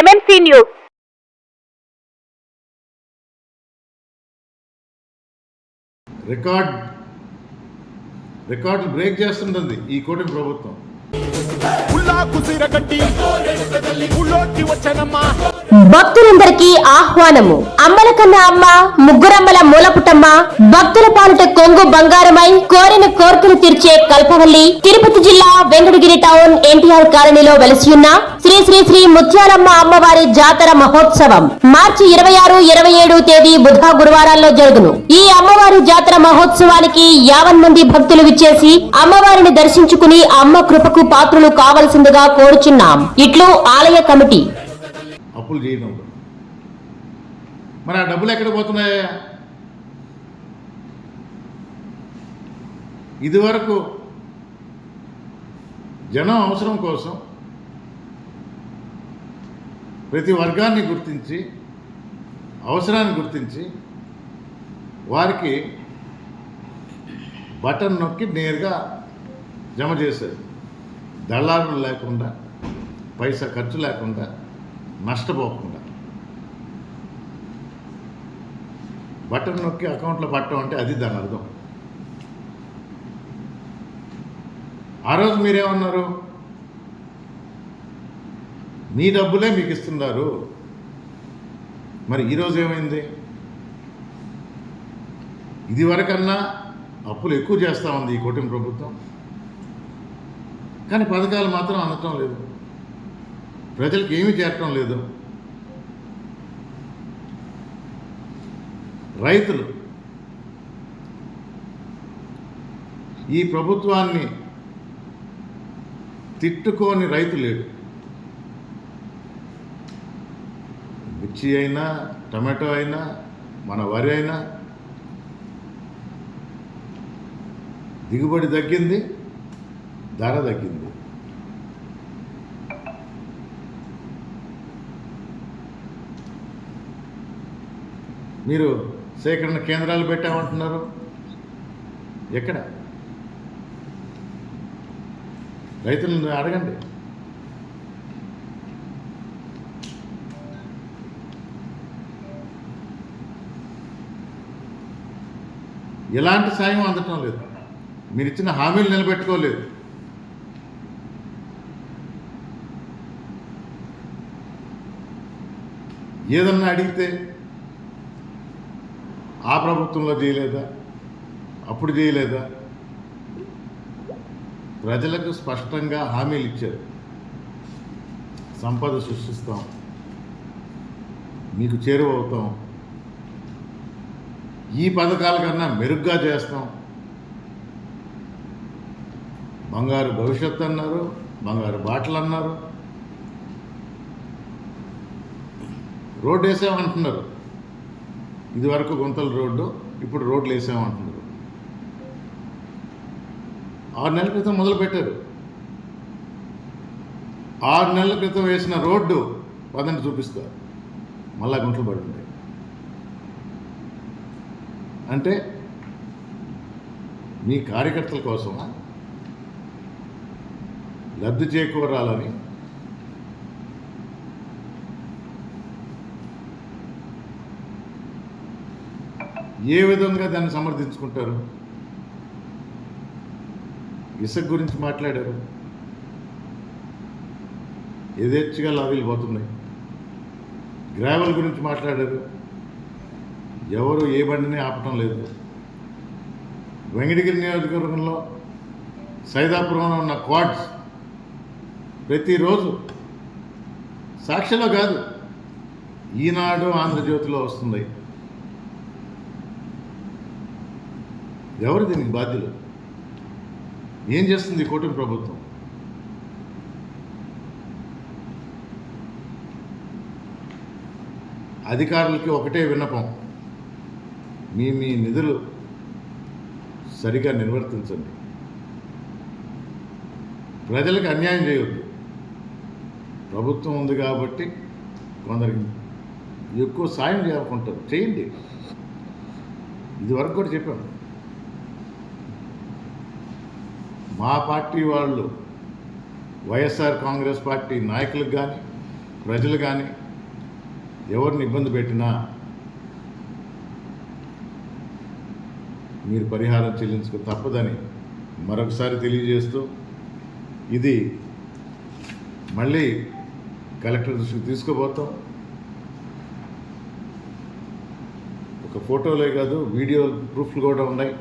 MMC news record రికార్డులు break చేస్తుంటుంది ఈ కూటమి ప్రభుత్వం. ఉల్లా కుసిరగట్టి ఉల్లోకి వచ్చనమ్మా. భక్తులందరికీ ఆహ్వానము. అమ్మల కన్న అమ్మ ముగ్గురమ్మల మూలపుటమ్మ భక్తుల పాలిట కొంగు బంగారమై కోరిన కోర్కెలు తీర్చే కల్పవల్లి తిరుపతి జిల్లా వెంకటగిరి టౌన్ ఎన్టీఆర్ కాలనీలో వెలసియున్న శ్రీ శ్రీ శ్రీ ముత్యాలమ్మ అమ్మవారి జాతర మహోత్సవం. మార్చి ఇరవై ఆరు ఇరవై ఏడు తేదీ బుధ గురువారాల్లో జరుగును. ఈ అమ్మవారి జాతర మహోత్సవానికి యావన్ మంది భక్తులు విచ్చేసి అమ్మవారిని దర్శించుకుని అమ్మ కృపకు పాత్రులు కావలసిందిగా కోరుచున్నాం. ఇట్లు ఆలయ కమిటీ. అప్పులు చేయడం మరి ఆ డబ్బులు ఎక్కడ పోతున్నాయా? ఇదివరకు జనం అవసరం కోసం ప్రతి వర్గాన్ని గుర్తించి అవసరాన్ని గుర్తించి వారికి బటన్ నొక్కి నేరుగా జమ చేశారు దళారులు లేకుండా పైసా ఖర్చు లేకుండా నష్టపోకుండా. బటన్ నొక్కి అకౌంట్లో పట్టడం అంటే అది దాని అర్థం. ఆ రోజు మీరేమన్నారు? మీ డబ్బులే మీకు ఇస్తున్నారు. మరి ఈరోజు ఏమైంది? ఇదివరకన్నా అప్పులు ఎక్కువ చేస్తూ ఉంది ఈ కూటమి ప్రభుత్వం. కానీ పథకాలు మాత్రం అందటం లేదు. ప్రజలకు ఏమీ చేరటం లేదు. రైతులు ఈ ప్రభుత్వాన్ని తిట్టుకోని రైతు లేడు. మిర్చి అయినా టమాటో అయినా మన వరి అయినా దిగుబడి తగ్గింది ధర తగ్గింది. మీరు సేకరణ కేంద్రాలు పెట్టామంటున్నారు. ఎక్కడ? రైతులను అడగండి. ఎలాంటి సాయం అందటం లేదు. మీరు ఇచ్చిన హామీలు నిలబెట్టుకోలేదు. ఏదన్నా అడిగితే ఆ ప్రభుత్వంలో చేయలేదా? అప్పుడు చేయలేదా? ప్రజలకు స్పష్టంగా హామీలు ఇచ్చారు. సంపద సృష్టిస్తాం. మీకు చేరువవుతాం. ఈ పథకాల కన్నా మెరుగ్గా చేస్తాం. బంగారు భవిష్యత్తు అన్నారు బంగారు బాటలు అన్నారు. రోడ్డు వేసామంటున్నారు. ఇదివరకు గుంతల రోడ్డు ఇప్పుడు రోడ్లు వేసామంటున్నారు. ఆరు నెలల క్రితం మొదలుపెట్టారు. ఆరు నెలల క్రితం వేసిన రోడ్డు పదండి చూపిస్తా. మళ్ళా గుంటలు పడి ఉంటాయి. అంటే మీ కార్యకర్తల కోసమా? లబ్ధి చేకూరాలని ఏ విధంగా దాన్ని సమర్థించుకుంటారు? ఇసుక గురించి మాట్లాడారు. యథేచ్ఛగా లారీలు పోతున్నాయి. గ్రావెల్ గురించి మాట్లాడారు. ఎవరు ఏ బండిని ఆపటం లేదు. వెంకటగిరి నియోజకవర్గంలో సైదాపురంలో ఉన్న క్వాడ్స్ ప్రతిరోజు సాక్షిలో కాదు ఈనాడు ఆంధ్రజ్యోతిలో వస్తుంది ఎవరు దీనికి బాధ్యులు? ఏం చేస్తుంది కూటమి ప్రభుత్వం? అధికారులకి ఒకటే విన్నపం. మీ మీ నిధులు సరిగా నిర్వర్తించండి. ప్రజలకు అన్యాయం చేయొద్దు. ప్రభుత్వం ఉంది కాబట్టి కొందరికి ఎక్కువ సాయం చేయాలనుకుంటారు. చేయండి. ఇదివరకు కూడా చెప్పాను మా పార్టీ వాళ్ళు వైఎస్ఆర్ కాంగ్రెస్ పార్టీ నాయకులకు కానీ ప్రజలు కానీ ఎవరిని ఇబ్బంది పెట్టినా మీరు పరిహారం చెల్లించుకు తప్పదని మరొకసారి తెలియజేస్తూ ఇది మళ్ళీ కలెక్టర్ దృష్టికి తీసుకుపోతాం. ఒక ఫోటోలే కాదు వీడియో ప్రూఫ్లు కూడా ఉన్నాయి.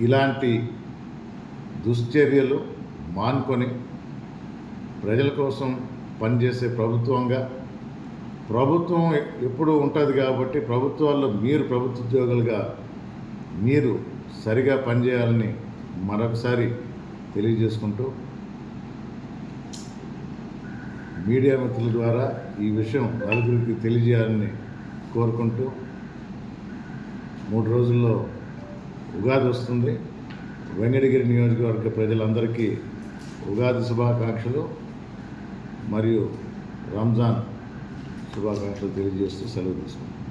ఇలాంటి దుశ్చర్యలు మానుకొని ప్రజల కోసం పనిచేసే ప్రభుత్వంగా ప్రభుత్వం ఎప్పుడు ఉంటుంది కాబట్టి ప్రభుత్వాల్లో మీరు ప్రభుత్వ ఉద్యోగులుగా మీరు సరిగా పనిచేయాలని మరొకసారి తెలియజేసుకుంటూ మీడియా మిత్రుల ద్వారా ఈ విషయం నలుగురికి తెలియజేయాలని కోరుకుంటూ మూడు రోజుల్లో ఉగాది వస్తుంది. వెంకటగిరి నియోజకవర్గ ప్రజలందరికీ ఉగాది శుభాకాంక్షలు మరియు రంజాన్ శుభాకాంక్షలు తెలియజేస్తూ సెలవు తీసుకుంటాం